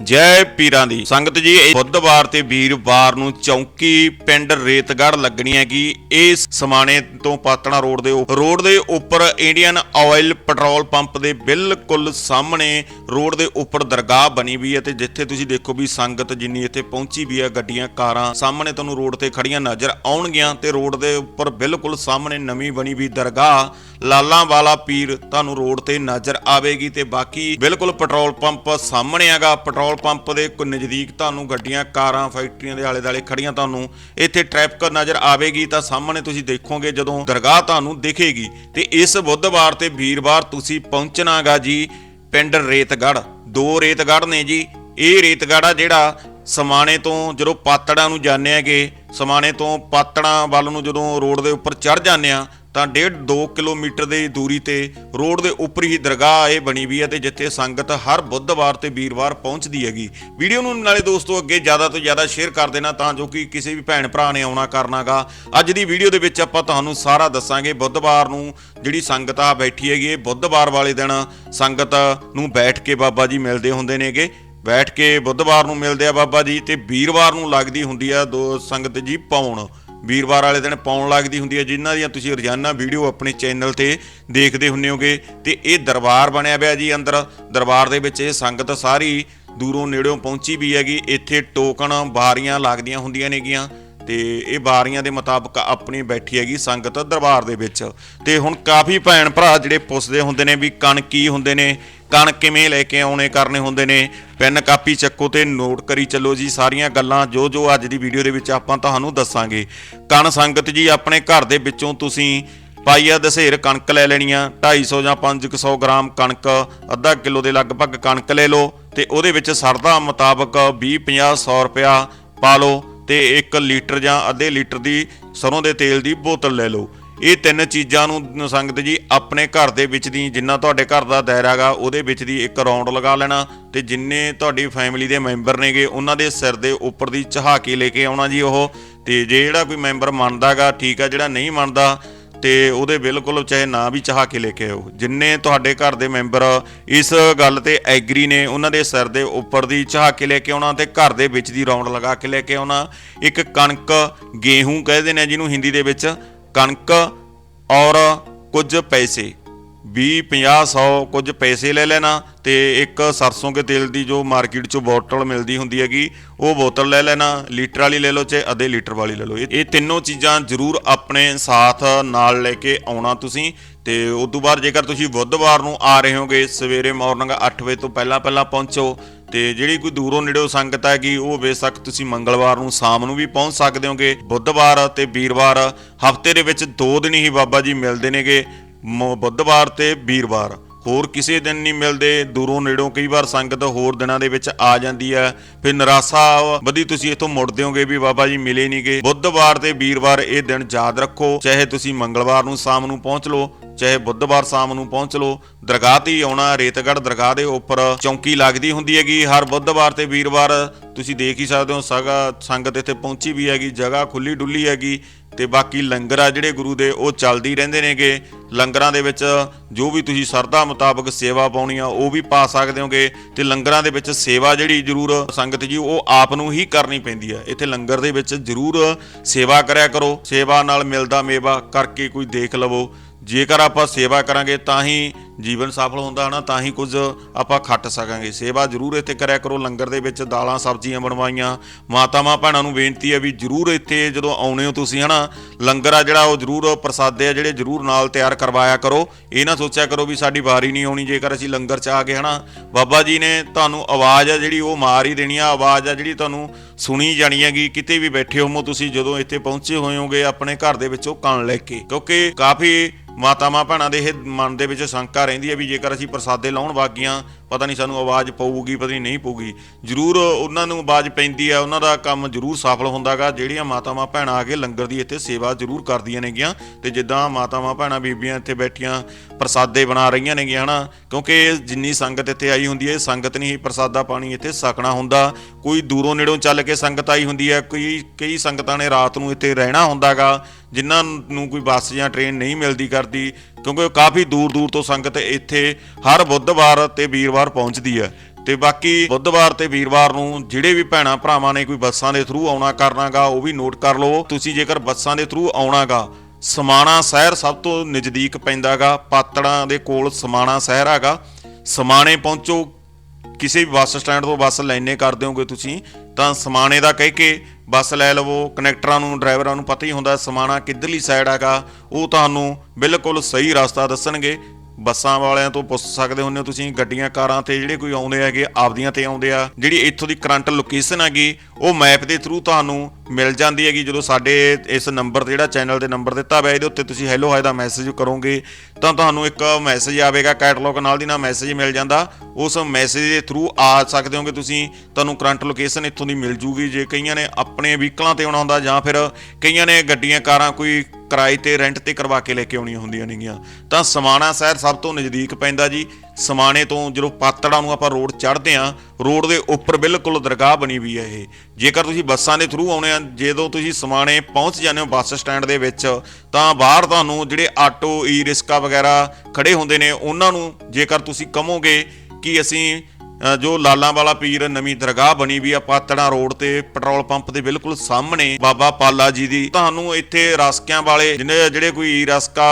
ਜੈ ਪੀਰਾਂ ਦੀ। ਸੰਗਤ ਜੀ, ਇਹ ਬੁੱਧਵਾਰ ਤੇ ਵੀਰਵਾਰ ਨੂੰ ਚੌਂਕੀ ਪਿੰਡ ਰੇਤਗੜ੍ਹ ਲੱਗਣੀ ਹੈਗੀ। ਇਹ ਸਮਾਣੇ ਤੋਂ ਪਾਤਣਾ ਰੋਡ ਦੇ ਉੱਪਰ ਰੋਡ ਦੇ ਉੱਪਰ ਇੰਡੀਅਨ ਆਇਲ ਪੈਟਰੋਲ ਪੰਪ ਦੇ ਬਿਲਕੁਲ ਸਾਹਮਣੇ ਰੋਡ ਦੇ ਉੱਪਰ ਦਰਗਾਹ ਬਣੀ ਵੀ ਹੈ ਤੇ ਜਿੱਥੇ ਤੁਸੀਂ ਦੇਖੋ ਵੀ ਸੰਗਤ ਜਿੰਨੀ ਇੱਥੇ ਪਹੁੰਚੀ ਵੀ ਹੈ, ਗੱਡੀਆਂ, ਕਾਰਾਂ ਸਾਹਮਣੇ ਤੁਹਾਨੂੰ ਰੋਡ ਤੇ ਖੜੀਆਂ ਨਜ਼ਰ ਆਉਣਗੀਆਂ ਤੇ ਰੋਡ ਦੇ ਉੱਪਰ ਬਿਲਕੁਲ ਸਾਹਮਣੇ ਨਵੀਂ ਬਣੀ ਵੀ ਦਰਗਾਹ ਲਾਲਾਂ ਵਾਲਾ ਪੀਰ ਤੁਹਾਨੂੰ ਰੋਡ ਤੇ ਨਜ਼ਰ ਆਵੇਗੀ ਤੇ ਬਾਕੀ ਬਿਲਕੁਲ ਪੈਟਰੋਲ ਪੰਪ ਸਾਹਮਣੇ ਹੈਗਾ। ਪੈਟਰੋਲ ਪੰਪ ਦੇ ਕੋ ਨਜ਼ਦੀਕ ਤੁਹਾਨੂੰ ਗੱਡੀਆਂ, ਕਾਰਾਂ, ਫੈਕਟਰੀਆਂ ਦੇ ਆਲੇ ਦੁਆਲੇ ਖੜੀਆਂ ਤੁਹਾਨੂੰ ਇੱਥੇ ਟ੍ਰੈਫਿਕ ਨਜ਼ਰ ਆਵੇਗੀ। ਤਾਂ ਸਾਹਮਣੇ ਤੁਸੀਂ ਦੇਖੋਗੇ ਜਦੋਂ ਦਰਗਾਹ ਤੁਹਾਨੂੰ ਦਿਖੇਗੀ। ਤੇ ਇਸ ਬੁੱਧਵਾਰ ਤੇ ਵੀਰਵਾਰ ਤੁਸੀਂ ਪਹੁੰਚਣਾਗਾ ਜੀ ਪਿੰਡ ਰੇਤਗੜ੍ਹ। ਦੋ ਰੇਤਗੜ੍ਹ ਨੇ ਜੀ। ਇਹ ਰੇਤਗੜ੍ਹ ਆ ਜਿਹੜਾ ਸਮਾਣੇ ਤੋਂ ਜਦੋਂ ਪਾਤੜਾਂ ਨੂੰ ਜਾਂਦੇ ਹੈਗੇ, ਸਮਾਣੇ ਤੋਂ ਪਾਤੜਾਂ ਵੱਲ ਨੂੰ ਜਦੋਂ ਰੋਡ ਦੇ ਉੱਪਰ ਚੜ ਜਾਂਦੇ ਆ ਤਾਂ 1.5 2 ਕਿਲੋਮੀਟਰ ਦੀ ਦੂਰੀ ਤੇ ਰੋਡ ਦੇ ਉੱਪਰ ਹੀ ਦਰਗਾਹ ਇਹ ਬਣੀ ਵੀ ਹੈ ਤੇ ਜਿੱਥੇ ਸੰਗਤ ਹਰ ਬੁੱਧਵਾਰ ਤੇ ਵੀਰਵਾਰ ਪਹੁੰਚਦੀ ਹੈਗੀ। ਵੀਡੀਓ ਨੂੰ ਨਾਲੇ ਦੋਸਤੋ ਅੱਗੇ ਜ਼ਿਆਦਾ ਤੋਂ ਜ਼ਿਆਦਾ ਸ਼ੇਅਰ ਕਰ ਦੇਣਾ ਤਾਂ ਜੋ ਕਿ ਕਿਸੇ ਵੀ ਭੈਣ ਭਰਾ ਨੇ ਆਉਣਾ ਕਰਨਾਗਾ। ਅੱਜ ਦੀ ਵੀਡੀਓ ਦੇ ਵਿੱਚ ਆਪਾਂ ਤੁਹਾਨੂੰ ਸਾਰਾ ਦੱਸਾਂਗੇ ਬੁੱਧਵਾਰ ਨੂੰ ਜਿਹੜੀ ਸੰਗਤ ਆ ਬੈਠੀ ਹੈਗੀ ਇਹ ਬੁੱਧਵਾਰ ਵਾਲੇ ਦਿਨ ਸੰਗਤ ਨੂੰ ਬੈਠ ਕੇ ਬਾਬਾ ਜੀ ਮਿਲਦੇ ਹੁੰਦੇ ਨੇਗੇ। ਬੈਠ ਕੇ ਬੁੱਧਵਾਰ ਨੂੰ ਮਿਲਦੇ ਆ ਬਾਬਾ ਜੀ ਤੇ ਵੀਰਵਾਰ ਨੂੰ ਲੱਗਦੀ ਹੁੰਦੀ ਆ ਦੋ ਸੰਗਤ ਜੀ ਪਾਉਣ। ਵੀਰਵਾਰ ਵਾਲੇ ਦਿਨ ਪਾਉਣ ਲੱਗਦੀ ਹੁੰਦੀ ਹੈ, ਜਿਨ੍ਹਾਂ ਦੀਆਂ ਤੁਸੀਂ ਰੋਜ਼ਾਨਾ ਵੀਡੀਓ ਆਪਣੇ ਚੈਨਲ ਤੇ ਦੇਖਦੇ ਹੁੰਨੇ ਹੋਗੇ ਤੇ ਇਹ ਦਰਬਾਰ ਬਣਿਆ ਪਿਆ ਜੀ ਅੰਦਰ। ਦਰਬਾਰ ਦੇ ਵਿੱਚ ਇਹ ਸੰਗਤ ਸਾਰੀ ਦੂਰੋਂ ਨੇੜਿਓਂ ਪਹੁੰਚੀ ਵੀ ਹੈਗੀ। ਇੱਥੇ ਟੋਕਣ ਬਾਰੀਆਂ ਲੱਗਦੀਆਂ ਹੁੰਦੀਆਂ ਨੇਗੀਆਂ ਤੇ ਇਹ ਬਾਰੀਆਂ ਦੇ ਮੁਤਾਬਕ ਆਪਣੀ ਬੈਠੀ ਹੈਗੀ ਸੰਗਤ ਦਰਬਾਰ ਦੇ ਵਿੱਚ। ਤੇ ਹੁਣ ਕਾਫੀ ਭੈਣ ਭਰਾ ਜਿਹੜੇ ਪੁੱਛਦੇ ਹੁੰਦੇ ਨੇ ਵੀ ਕਣ ਕੀ ਹੁੰਦੇ ਨੇ ਕਣ ਕਿਵੇਂ ਲੈ ਕੇ ਆਉਣੇ ਕਰਨੇ ਹੁੰਦੇ ਨੇ? ਪੈਨ ਕਾਪੀ ਚੱਕੋ ਤੇ ਨੋਟ ਕਰੀ ਚੱਲੋ ਜੀ। ਸਾਰੀਆਂ ਗੱਲਾਂ ਜੋ ਜੋ ਅੱਜ ਦੀ ਵੀਡੀਓ ਦੇ ਵਿੱਚ ਆਪਾਂ ਤੁਹਾਨੂੰ ਦੱਸਾਂਗੇ। ਕਣ ਸੰਗਤ ਜੀ, ਆਪਣੇ ਘਰ ਦੇ ਵਿੱਚੋਂ ਤੁਸੀਂ ਪਾਈਆ ਦਸੇਰ ਕਣਕ ਲੈ ਲੈਣੀ ਆ। 250 ਜਾਂ 500 ਗ੍ਰਾਮ ਕਣਕ, ਅੱਧਾ ਕਿਲੋ ਦੇ ਲਗਭਗ ਕਣਕ ਲੈ ਲਓ ਤੇ ਉਹਦੇ ਵਿੱਚ ਸਰਦਾ ਮੁਤਾਬਕ 20 50 100 ਰੁਪਿਆ ਪਾ ਲਓ ਤੇ 1 ਲੀਟਰ ਜਾਂ ਅੱਧੇ ਲੀਟਰ ਦੀ ਸਰੋਂ ਦੇ ਤੇਲ ਦੀ ਬੋਤਲ ਲੈ ਲਓ। ਇਹ ਤਿੰਨ ਚੀਜ਼ਾਂ ਨੂੰ ਸੰਗਤ ਜੀ ਆਪਣੇ ਘਰ ਦੇ ਵਿੱਚ ਦੀ ਜਿੰਨਾ ਤੁਹਾਡੇ ਘਰ ਦਾ ਦਾਇਰਾ ਗਾ ਉਹਦੇ ਵਿੱਚ ਦੀ ਇੱਕ ਰਾਉਂਡ ਲਗਾ ਲੈਣਾ ਤੇ ਜਿੰਨੇ ਤੁਹਾਡੀ ਫੈਮਿਲੀ ਦੇ ਮੈਂਬਰ ਨੇਗੇ, ਉਹਨਾਂ ਦੇ ਸਿਰ ਦੇ ਉੱਪਰ ਦੀ ਚਹਾ ਕੇ ਲੈ ਕੇ ਆਉਣਾ ਜੀ ਉਹ। ਤੇ ਜੇ ਜਿਹੜਾ ਕੋਈ ਮੈਂਬਰ ਮੰਨਦਾਗਾ ਠੀਕ ਆ, ਜਿਹੜਾ ਨਹੀਂ ਮੰਨਦਾ, ਤੇ ਉਹਦੇ ਬਿਲਕੁਲ ਚਾਹੇ ਨਾ ਵੀ ਚਾਹ ਕੇ ਲੈ ਕੇ ਆਓ ਜਿੰਨੇ ਤੁਹਾਡੇ ਘਰ ਦੇ ਮੈਂਬਰ ਇਸ ਗੱਲ ਤੇ ਐਗਰੀ ਨੇ, ਉਹਨਾਂ ਦੇ ਸਿਰ ਦੇ ਉੱਪਰ ਦੀ ਚਾਹ ਕੇ ਲੈ ਕੇ ਆਉਣਾ ਤੇ ਘਰ ਦੇ ਵਿੱਚ ਦੀ ਰੌਂਡ ਲਗਾ ਕੇ ਲੈ ਕੇ ਆਉਣਾ। ਇੱਕ ਕਣਕ ਗੇਹੂੰ ਕਹਿੰਦੇ ਨੇ ਜਿਹਨੂੰ ਹਿੰਦੀ ਦੇ ਵਿੱਚ। ਕਣਕ ਔਰ ਕੁਝ ਪੈਸੇ। 20 50 100 ਕੁਝ ਪੈਸੇ ਲੈ ਲੈਣਾ ਤੇ ਇੱਕ ਸਰਸੋਂ ਕੇ ਤੇਲ ਦੀ ਜੋ ਮਾਰਕੀਟ 'ਚੋਂ ਬੋਤਲ ਮਿਲਦੀ ਹੁੰਦੀ ਹੈਗੀ, ਉਹ ਬੋਤਲ ਲੈ ਲੈਣਾ, ਲੀਟਰ ਵਾਲੀ ਲੈ ਲਓ ਚਾਹੇ ਅੱਧੇ ਲੀਟਰ ਵਾਲੀ ਲੈ ਲਓ। ਇਹ ਇਹ ਤਿੰਨੋਂ ਚੀਜ਼ਾਂ ਜ਼ਰੂਰ ਆਪਣੇ ਸਾਥ ਨਾਲ ਲੈ ਕੇ ਆਉਣਾ ਤੁਸੀਂ ਤੇ ਉਸ ਤੋਂ ਬਾਅਦ ਜੇਕਰ ਤੁਸੀਂ ਬੁੱਧਵਾਰ ਨੂੰ ਆ ਰਹੇ ਹੋਗੇ, ਸਵੇਰੇ ਮਾਰਨਿੰਗ 8 ਵਜੇ ਤੋਂ ਪਹਿਲਾਂ ਪਹਿਲਾਂ ਪਹੁੰਚੋ ਤੇ ਜਿਹੜੀ ਕੋਈ ਦੂਰੋਂ ਨੇੜਿਓਂ ਸੰਗਤ ਹੈਗੀ ਉਹ ਬੇਸ਼ੱਕ ਤੁਸੀਂ ਮੰਗਲਵਾਰ ਨੂੰ ਸ਼ਾਮ ਨੂੰ ਵੀ ਪਹੁੰਚ ਸਕਦੇ ਹੋਗੇ, ਬੁੱਧਵਾਰ ਤੇ ਵੀਰਵਾਰ। ਹਫ਼ਤੇ ਦੇ ਵਿੱਚ ਦੋ ਦਿਨ ਹੀ ਬਾਬਾ ਜੀ ਮਿਲਦੇ ਨੇਗੇ, ਮ- ਬੁੱਧਵਾਰ ਤੇ ਵੀਰਵਾਰ। ਹੋਰ ਕਿਸੇ ਦਿਨ ਨਹੀਂ ਮਿਲਦੇ, ਦੂਰੋਂ ਨੇੜੋਂ ਕਈ ਵਾਰ ਸੰਗਤ ਹੋਰ ਦਿਨਾਂ ਦੇ ਵਿੱਚ ਆ ਜਾਂਦੀ ਹੈ। ਫਿਰ ਨਿਰਾਸ਼ਾ ਵਧੀ, ਤੁਸੀਂ ਇੱਥੋਂ ਮੁੜਦੇ ਹੋਗੇ ਵੀ ਬਾਬਾ ਜੀ ਮਿਲੇ ਨਹੀਂਗੇ ਬੁੱਧਵਾਰ ਤੇ ਵੀਰਵਾਰ ਇਹ ਦਿਨ ਯਾਦ ਰੱਖੋ, ਚਾਹੇ ਤੁਸੀਂ ਮੰਗਲਵਾਰ ਨੂੰ ਸ਼ਾਮ ਨੂੰ ਪਹੁੰਚ ਲਓ, ਚਾਹੇ ਬੁੱਧਵਾਰ ਸ਼ਾਮ ਨੂੰ ਪਹੁੰਚ ਲਓ। ਦਰਗਾਹ ਤੇ ਆਉਣਾ, ਰੇਤਗੜ੍ਹ ਦਰਗਾਹ ਦੇ ਉੱਪਰ ਚੌਂਕੀ ਲੱਗਦੀ ਹੁੰਦੀ ਹੈਗੀ। ਹਰ ਬੁੱਧਵਾਰ ਤੇ ਵੀਰਵਾਰ ਤੁਸੀਂ ਦੇਖ ਹੀ ਸਕਦੇ ਹੋ, ਸਗਾ ਸੰਗਤ ਇੱਥੇ ਪਹੁੰਚੀ ਵੀ ਹੈਗੀ, ਜਗ੍ਹਾ ਖੁੱਲੀ ਡੁੱਲੀ ਹੈਗੀ ਤੇ ਬਾਕੀ ਲੰਗਰ ਆ ਜਿਹੜੇ ਗੁਰੂ ਦੇ, ਉਹ ਚੱਲਦੀ ਰਹਿੰਦੇ ਨੇਗੇ। ਲੰਗਰਾਂ ਦੇ ਵਿੱਚ ਜੋ ਵੀ ਤੁਸੀਂ ਸਰਦਾ ਮੁਤਾਬਕ ਸੇਵਾ ਪਾਉਣੀ ਆ, ਉਹ ਵੀ ਪਾ ਸਕਦੇ ਹੋਗੇ ਤੇ ਲੰਗਰਾਂ ਦੇ ਵਿੱਚ ਸੇਵਾ ਜਿਹੜੀ ਜ਼ਰੂਰ ਸੰਗਤ ਜੀ, ਉਹ ਆਪ ਨੂੰ ਹੀ ਕਰਨੀ ਪੈਂਦੀ ਆ। ਇੱਥੇ ਲੰਗਰ ਦੇ ਵਿੱਚ ਜ਼ਰੂਰ ਸੇਵਾ ਕਰਿਆ ਕਰੋ, ਸੇਵਾ ਨਾਲ ਮਿਲਦਾ ਮੇਵਾ ਕਰਕੇ ਕੋਈ ਦੇਖ ਲਵੋ। ਜੇਕਰ ਆਪਾਂ ਸੇਵਾ ਕਰਾਂਗੇ ਤਾਂ ਹੀ ਜੀਵਨ ਸਫਲ ਹੁੰਦਾ ਹੈ ਨਾ ਤਾਂ ਹੀ ਕੁਝ ਆਪਾਂ ਖੱਟ ਸਕਾਂਗੇ। ਸੇਵਾ ਜ਼ਰੂਰ ਇੱਥੇ ਕਰਿਆ ਕਰੋ, ਲੰਗਰ ਦੇ ਵਿੱਚ ਦਾਲਾਂ, ਸਬਜ਼ੀਆਂ ਬਣਵਾਈਆਂ। ਮਾਤਾਵਾਂ ਭੈਣਾਂ ਨੂੰ ਬੇਨਤੀ ਹੈ ਵੀ ਜ਼ਰੂਰ ਇੱਥੇ ਜਦੋਂ ਆਉਣੇ ਹੋ ਤੁਸੀਂ ਹਨਾ, ਲੰਗਰ ਆ ਜਿਹੜਾ ਉਹ ਜ਼ਰੂਰ ਪ੍ਰਸਾਦੇ ਆ ਜਿਹੜੇ ਜ਼ਰੂਰ ਨਾਲ ਤਿਆਰ ਕਰਵਾਇਆ ਕਰੋ। ਇਹ ਨਾ ਸੋਚਿਆ ਕਰੋ ਵੀ ਸਾਡੀ ਵਾਰੀ ਨਹੀਂ ਆਉਣੀ, ਜੇਕਰ ਅਸੀਂ ਲੰਗਰ ਚ ਆ ਗਏ ਹਨਾ। ਬਾਬਾ ਜੀ ਨੇ ਤੁਹਾਨੂੰ ਆਵਾਜ਼ ਆ ਜਿਹੜੀ ਉਹ ਮਾਰ ਹੀ ਦੇਣੀ ਆ, ਆਵਾਜ਼ ਆ ਜਿਹੜੀ ਤੁਹਾਨੂੰ ਸੁਣੀ ਜਾਣੀ ਹੈਗੀ। ਕਿਤੇ ਵੀ ਬੈਠੇ ਹੋਵੋ ਤੁਸੀਂ ਜਦੋਂ ਇੱਥੇ ਪਹੁੰਚੇ ਹੋਏ ਹੋਗੇ ਆਪਣੇ ਘਰ ਦੇ ਵਿੱਚੋਂ ਕਣ ਲੈ ਕੇ। ਕਿਉਂਕਿ ਕਾਫੀ ਮਾਤਾਵਾਂ ਭੈਣਾਂ ਦੇ ਇਹ ਮਨ ਦੇ ਵਿੱਚ ਸ਼ੰਕਾ ਰਹਿੰਦੀ ਹੈ ਵੀ ਜੇਕਰ ਅਸੀਂ ਪ੍ਰਸਾਦੇ ਲਾਉਣ ਵਾਗੀਆਂ ਪਤਾ ਨਹੀਂ ਸਾਨੂੰ ਆਵਾਜ਼ ਪਊਗੀ, ਪਤਾ ਨਹੀਂ ਨਹੀਂ ਪਊਗੀ। ਜ਼ਰੂਰ ਉਹਨਾਂ ਨੂੰ ਆਵਾਜ਼ ਪੈਂਦੀ ਹੈ ਉਹਨਾਂ ਦਾ ਕੰਮ ਜ਼ਰੂਰ ਸਫਲ ਹੁੰਦਾਗਾ। ਜਿਹੜੀਆਂ ਮਾਤਾਵਾਂ ਭੈਣਾਂ ਆ ਕੇ ਲੰਗਰ ਦੀ ਇੱਥੇ ਸੇਵਾ ਜ਼ਰੂਰ ਕਰਦੀਆਂ ਨੇਗੀਆਂ। ਤੇ ਜਿੱਦਾਂ ਮਾਤਾਵਾਂ ਭੈਣਾਂ ਬੀਬੀਆਂ ਇੱਥੇ ਬੈਠੀਆਂ, ਪ੍ਰਸਾਦੇ ਬਣਾ ਰਹੀਆਂ ਨੇਗੀਆਂ, ਹਨਾ? ਕਿਉਂਕਿ ਜਿੰਨੀ ਸੰਗਤ ਇੱਥੇ ਆਈ ਹੁੰਦੀ ਹੈ, ਇਹ ਸੰਗਤ ਨਹੀਂ ਹੀ ਪ੍ਰਸਾਦਾ ਪਾਣੀ ਇੱਥੇ ਸਕਣਾ ਹੁੰਦਾ। ਕੋਈ ਦੂਰੋਂ ਨੇੜੋਂ ਚੱਲ ਕੇ ਸੰਗਤ ਆਈ ਹੁੰਦੀ ਹੈ, ਕੋਈ, ਕਈ ਸੰਗਤਾਂ ਨੇ ਰਾਤ ਨੂੰ ਇੱਥੇ ਰਹਿਣਾ ਹੁੰਦਾਗਾ, ਜਿਨ੍ਹਾਂ ਨੂੰ ਕੋਈ ਬੱਸ ਜਾਂ ਟ੍ਰੇਨ ਨਹੀਂ ਮਿਲਦੀ ਕਰਦੀ। ਕਿਉਂਕਿ ਕਾਫੀ ਦੂਰ ਦੂਰ ਤੋਂ ਸੰਗਤ ਇੱਥੇ, ਹਰ ਬੁੱਧਵਾਰ ਤੇ ਵੀਰਵਾਰ ਵਾਰ ਪਹੁੰਚਦੀ ਹੈ ਤੇ ਬਾਕੀ ਬੁੱਧਵਾਰ ਤੇ ਵੀਰਵਾਰ ਨੂੰ ਜਿਹੜੇ ਵੀ ਭੈਣਾ ਭਰਾਵਾਂ ਨੇ ਕੋਈ ਬੱਸਾਂ ਦੇ ਥਰੂ ਆਉਣਾ ਕਰਨਾਗਾ, ਉਹ ਵੀ ਨੋਟ ਕਰ ਲਓ। ਤੁਸੀਂ ਜੇਕਰ ਬੱਸਾਂ ਦੇ ਥਰੂ ਆਉਣਾਗਾ, ਸਮਾਣਾ ਸ਼ਹਿਰ ਸਭ ਤੋਂ ਨਜ਼ਦੀਕ ਪੈਂਦਾਗਾ, ਪਾਤੜਾਂ ਦੇ ਕੋਲ ਸਮਾਣਾ ਸ਼ਹਿਰ ਹੈਗਾ। ਸਮਾਣੇ ਪਹੁੰਚੋ, ਕਿਸੇ ਵੀ ਬੱਸ ਸਟੈਂਡ ਤੋਂ ਬੱਸ ਲੈਣੇ ਕਰ ਦਿਓਗੇ ਤੁਸੀਂ, ਤਾਂ ਸਮਾਣੇ ਦਾ ਕਹਿ ਕੇ ਬੱਸ ਲੈ ਲਵੋ। ਕਨੈਕਟਰਾਂ ਨੂੰ, ਡਰਾਈਵਰਾਂ ਨੂੰ ਪਤਾ ਹੀ ਹੁੰਦਾ ਸਮਾਣਾ ਕਿੱਧਰਲੀ ਸਾਈਡ ਹੈਗਾ। ਉਹ ਤੁਹਾਨੂੰ ਬਿਲਕੁਲ ਸਹੀ ਰਸਤਾ ਦੱਸਣਗੇ। ਬੱਸਾਂ ਵਾਲਿਆਂ ਤੋਂ ਪੁੱਛ ਸਕਦੇ ਹੁੰਦੇ ਹੋ ਤੁਸੀਂ, ਗੱਡੀਆਂ, ਕਾਰਾਂ ਤੇ ਜਿਹੜੇ ਕੋਈ ਆਉਂਦੇ ਹੈਗੇ, ਆਪਦੀਆਂ ਤੇ ਆਉਂਦੇ ਆ, ਜਿਹੜੀ ਇੱਥੋਂ ਦੀ ਕਰੰਟ ਲੋਕੇਸ਼ਨ ਹੈਗੀ, ਉਹ ਮੈਪ ਦੇ ਥਰੂ ਤੁਹਾਨੂੰ ਮਿਲ ਜਾਂਦੀ ਹੈਗੀ, ਜਦੋਂ ਸਾਡੇ ਇਸ ਨੰਬਰ ਤੇ, ਜਿਹੜਾ ਚੈਨਲ ਦੇ ਨੰਬਰ ਦਿੱਤਾ ਹੋਇਆ ਇਹਦੇ ਉੱਤੇ ਤੁਸੀਂ ਹੈਲੋ ਹਾਏ ਦਾ ਮੈਸੇਜ ਕਰੋਗੇ, ਤਾਂ ਤੁਹਾਨੂੰ ਇੱਕ ਮੈਸੇਜ ਆਵੇਗਾ ਕੈਟਲੌਗ ਨਾਲ ਦੀ ਨਾਲ ਮੈਸੇਜ ਮਿਲ ਜਾਂਦਾ, ਉਸ ਮੈਸੇਜ ਦੇ ਥਰੂ ਆ ਸਕਦੇ ਹੋਗੇ ਤੁਸੀਂ, ਤੁਹਾਨੂੰ ਕਰੰਟ ਲੋਕੇਸ਼ਨ ਇੱਥੋਂ ਦੀ ਮਿਲ ਜੂਗੀ, ਜੇ ਕਈਆਂ ਨੇ ਆਪਣੇ ਵਹੀਕਲਾਂ ਤੇ ਆਉਣਾ ਹੁੰਦਾ ਜਾਂ ਫਿਰ ਕਈਆਂ ਨੇ ਗੱਡੀਆਂ, ਕਾਰਾਂ, ਕੋਈ ਕਿਰਾਏ ਤੇ ਰੈਂਟ ਤੇ ਕਰਵਾ ਕੇ ਲੈ ਕੇ ਆਉਣੀਆਂ ਹੁੰਦੀਆਂ ਨੇਗੀਆਂ। ਤਾਂ ਸਮਾਣਾ ਸ਼ਹਿਰ ਸਭ ਤੋਂ ਨਜ਼ਦੀਕ ਪੈਂਦਾ ਜੀ। ਸਮਾਣੇ ਤੋਂ ਜਦੋਂ ਪਾਤੜਾਂ ਨੂੰ ਆਪਾਂ ਰੋਡ ਚੜ੍ਹਦੇ ਆਂ ਰੋਡ ਦੇ ਉੱਪਰ ਬਿਲਕੁਲ ਦਰਗਾਹ ਬਣੀ ਵੀ ਹੈ ਇਹ। ਜੇਕਰ ਤੁਸੀਂ ਬੱਸਾਂ ਦੇ ਥਰੂ ਆਉਣੇ ਆ ਜਦੋਂ ਤੁਸੀਂ ਸਮਾਣੇ ਪਹੁੰਚ ਜਾਂਦੇ ਹੋ ਬੱਸ ਸਟੈਂਡ ਦੇ ਵਿੱਚ, ਤਾਂ ਬਾਹਰ ਤੁਹਾਨੂੰ ਜਿਹੜੇ ਆਟੋ ਈ ਰਿਸਕਾ ਵਗੈਰਾ ਖੜੇ ਹੁੰਦੇ ਨੇ, ਉਹਨਾਂ ਨੂੰ ਜੇਕਰ ਤੁਸੀਂ ਕਹੋਗੇ ਕਿ ਅਸੀਂ ਜੋ ਲਾਲਾਂ ਵਾਲਾ ਪੀਰ ਨਵੀਂ ਦਰਗਾਹ ਬਣੀ ਵੀ ਆ ਪਾਤੜਾ ਰੋਡ ਤੇ ਪੈਟਰੋਲ ਪੰਪ ਦੇ ਬਿਲਕੁਲ ਸਾਹਮਣੇ ਬਾਬਾ ਪਾਲਾ ਜੀ ਦੀ। ਤੁਹਾਨੂੰ ਇੱਥੇ ਰਸਕਿਆਂ ਵਾਲੇ ਜਿਹੜੇ ਕੋਈ ਰਸਕਾ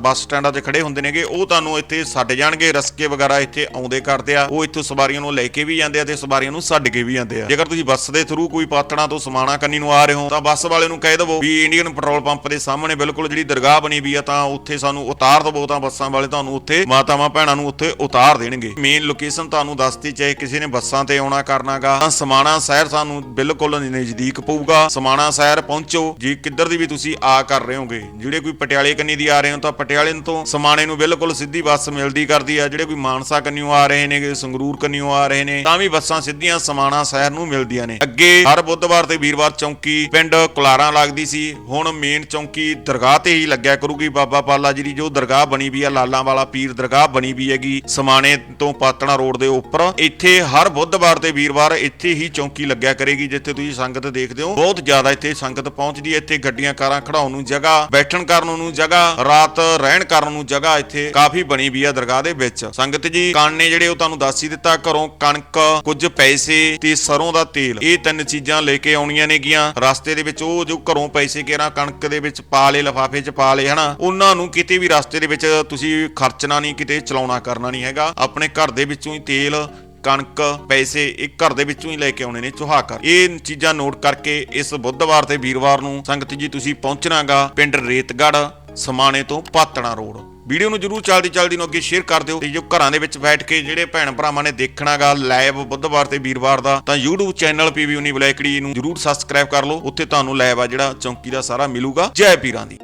ਬੱਸ ਸਟੈਂਡਾਂ ਤੇ ਖੜੇ ਹੁੰਦੇ ਨੇਗੇ, ਉਹ ਤੁਹਾਨੂੰ ਇੱਥੇ ਛੱਡ ਜਾਣਗੇ। ਰਸਕੇ ਵਗੈਰਾ ਇੱਥੇ ਆਉਂਦੇ ਕਰਦੇ ਆ। ਉਹ ਇੱਥੋਂ ਸਵਾਰੀਆਂ ਨੂੰ ਲੈ ਕੇ ਵੀ ਜਾਂਦੇ ਆ ਤੇ ਸਵਾਰੀਆਂ ਨੂੰ ਛੱਡ ਕੇ ਵੀ ਜਾਂਦੇ ਆ। ਜੇਕਰ ਤੁਸੀਂ ਬੱਸ ਦੇ ਥਰੂ ਕੋਈ ਪਾਤੜਾਂ ਤੋਂ ਸਮਾਣਾ ਕੰਨੀ ਨੂੰ ਆ ਰਹੇ ਹੋ, ਤਾਂ ਬੱਸ ਵਾਲੇ ਨੂੰ ਕਹਿ ਦਵੋ ਵੀ ਇੰਡੀਅਨ ਪੈਟਰੋਲ ਪੰਪ ਦੇ ਸਾਹਮਣੇ ਬਿਲਕੁਲ ਜਿਹੜੀ ਦਰਗਾਹ ਬਣੀ ਵੀ ਆ, ਤਾਂ ਉੱਥੇ ਸਾਨੂੰ ਉਤਾਰ ਦਵੋ, ਤਾਂ ਬੱਸਾਂ ਵਾਲੇ ਤੁਹਾਨੂੰ ਉੱਥੇ ਮਾਤਾਵਾਂ, ਭੈਣਾਂ ਨੂੰ ਉੱਥੇ ਉਤਾਰ ਦੇਣਗੇ। ਮੇਨ ਲੋਕੇਸ਼ਨ ਤੁਹਾਨੂੰ ਦੱਸ ਦੱਸਤੀ ਚਾਹੇ ਕਿਸੇ ਨੇ ਬੱਸਾਂ ਤੇ ਆਉਣਾ ਕਰਨਾਗਾ, ਤਾਂ ਸਮਾਣਾ ਸ਼ਹਿਰ ਸਾਨੂੰ ਬਿਲਕੁਲ ਨਜ਼ਦੀਕ ਪਊਗਾ। ਸਮਾਣਾ ਸ਼ਹਿਰ ਪਹੁੰਚੋ, ਜੇ ਕਿੱਧਰ ਦੀ ਵੀ ਤੁਸੀਂ ਆ ਕਰ ਰਹੇ ਹੋਗੇ। ਜਿਹੜੇ ਕੋਈ ਪਟਿਆਲੇ ਕੰਨੀ ਦੀ ਆ ਰਹੇ ਹੋ ਤਾਂ ਪਟਿਆਲੇ ਤੋਂ ਸਮਾਣੇ ਨੂੰ ਬਿਲਕੁਲ ਸਿੱਧੀ ਬੱਸ ਮਿਲਦੀ ਕਰਦੀ ਆ। ਜਿਹੜੇ ਕੋਈ ਮਾਨਸਾ ਕੰਨੀਓ ਆ ਰਹੇ ਨੇ ਸੰਗਰੂਰ ਕੰਨੀਓ ਆ ਰਹੇ ਨੇ, ਤਾਂ ਵੀ ਬੱਸਾਂ ਸਿੱਧੀਆਂ ਸਮਾਣਾ ਸ਼ਹਿਰ ਨੂੰ ਮਿਲਦੀਆਂ ਨੇ। ਅੱਗੇ ਹਰ ਬੁੱਧਵਾਰ ਤੇ ਵੀਰਵਾਰ ਚੌਂਕੀ ਪਿੰਡ ਕੁਲਾਰਾਂ ਲੱਗਦੀ ਸੀ। ਹੁਣ ਮੇਨ ਚੌਂਕੀ ਦਰਗਾਹ ਤੇ ਹੀ ਲੱਗਿਆ ਕਰੂਗੀ ਬਾਬਾ ਪਾਲਾ ਜੀ ਦੀ। ਜੋ ਦਰਗਾਹ ਬਣੀ ਵੀ ਆ, ਲਾਲਾਂ ਵਾਲਾ ਪੀਰ ਦਰਗਾਹ ਬਣੀ ਵੀ ਹੈਗੀ। ਸਮਾਣੇ ਤੋਂ ਪਾਤਣਾ ਰੋਡ ਦੇ ਉੱਪਰ ਇੱਥੇ ਹਰ ਬੁੱਧਵਾਰ ਤੇ ਵੀਰਵਾਰ ਇੱਥੇ ਹੀ ਚੌਂਕੀ ਲੱਗਿਆ ਕਰੇਗੀ, ਜਿੱਥੇ ਤੁਸੀਂ ਸੰਗਤ ਦੇਖਦੇ ਹੋ। ਬਹੁਤ ਜ਼ਿਆਦਾ ਇੱਥੇ ਸੰਗਤ ਪਹੁੰਚਦੀ ਹੈ। ਇੱਥੇ ਗੱਡੀਆਂ, ਕਾਰਾਂ ਖੜਾਉਣ ਨੂੰ ਜਗ੍ਹਾ, ਬੈਠਣ ਕਰਨ ਨੂੰ ਜਗ੍ਹਾ, ਰਾਤ ਰਹਿਣ ਕਰਨ ਨੂੰ ਜਗ੍ਹਾ ਇੱਥੇ ਕਾਫੀ ਬਣੀ ਵੀ ਆ ਦਰਗਾਹ ਦੇ ਵਿੱਚ। ਸੰਗਤ ਜੀ, ਕਾਨੇ ਜਿਹੜੇ ਉਹ ਤੁਹਾਨੂੰ ਦੱਸ ਹੀ ਦਿੱਤਾ, ਘਰੋਂ ਕਣਕ, ਕੁਝ ਪੈਸੇ ਤੇ ਸਰੋਂ ਦਾ ਤੇਲ, ਇਹ ਤਿੰਨ ਚੀਜ਼ਾਂ ਲੈ ਕੇ ਆਉਣੀਆਂ ਨੇਗੀਆਂ। ਰਸਤੇ ਦੇ ਵਿੱਚ ਉਹ ਜੋ ਘਰੋਂ ਪੈਸੇ ਕੇਰਾ ਕਣਕ ਦੇ ਵਿੱਚ ਪਾ ਲਏ, ਲਫਾਫੇ 'ਚ ਪਾ ਲਏ, ਹਨਾ, ਉਹਨਾਂ ਨੂੰ ਕਿਤੇ ਵੀ ਰਸਤੇ ਦੇ ਵਿੱਚ ਤੁਸੀਂ ਖਰਚਣਾ ਨਹੀਂ, ਕਿਤੇ ਚਲਾਉਣਾ ਕਰਨਾ ਨਹੀਂ ਹੈਗਾ। ਆਪਣੇ ਘਰ ਦੇ ਵਿੱਚੋਂ ਹੀ ਤੇਲ ਕਣਕ ਪੈਸੇ ਇਹ ਘਰ ਦੇ ਵਿੱਚੋਂ ਹੀ ਲੈ ਕੇ ਆਉਣੇ ਨੇ ਚੁਹਾ ਕਰ ਇਹ ਚੀਜ਼ਾਂ ਨੋਟ ਕਰਕੇ ਇਸ ਬੁੱਧਵਾਰ ਤੇ ਵੀਰਵਾਰ ਨੂੰ ਸੰਗਤ ਜੀ ਤੁਸੀਂ ਪਹੁੰਚਣਾਗਾ ਪਿੰਡ ਰੇਤਗੜ੍ਹ ਸਮਾਣੇ ਤੋਂ ਪਾਤਣਾ ਰੋਡ। ਵੀਡੀਓ ਨੂੰ ਜਰੂਰ ਚਲਦੀ ਚਲਦੀ ਨੂੰ ਅੱਗੇ ਸ਼ੇਅਰ ਕਰ ਦਿਓ ਤੇ ਜੋ ਘਰਾਂ ਦੇ ਵਿੱਚ ਬੈਠ ਕੇ ਜਿਹੜੇ ਭੈਣ ਭਰਾਵਾਂ ਨੇ ਦੇਖਣਾਗਾ ਲਾਈਵ ਬੁੱਧਵਾਰ ਤੇ ਵੀਰਵਾਰ ਦਾ, ਤਾਂ YouTube ਚੈਨਲ ਪੀਵੀ ਉਨੀ ਬਲੈਕੜੀ ਨੂੰ ਜਰੂਰ ਸਬਸਕ੍ਰਾਈਬ ਕਰ ਲਓ। ਉੱਥੇ ਤੁਹਾਨੂੰ ਲਾਈਵ ਆ ਜਿਹੜਾ ਚੌਂਕੀ ਦਾ ਸਾਰਾ ਮਿਲੂਗਾ। ਜੈ ਪੀਰਾਂ ਦੀ।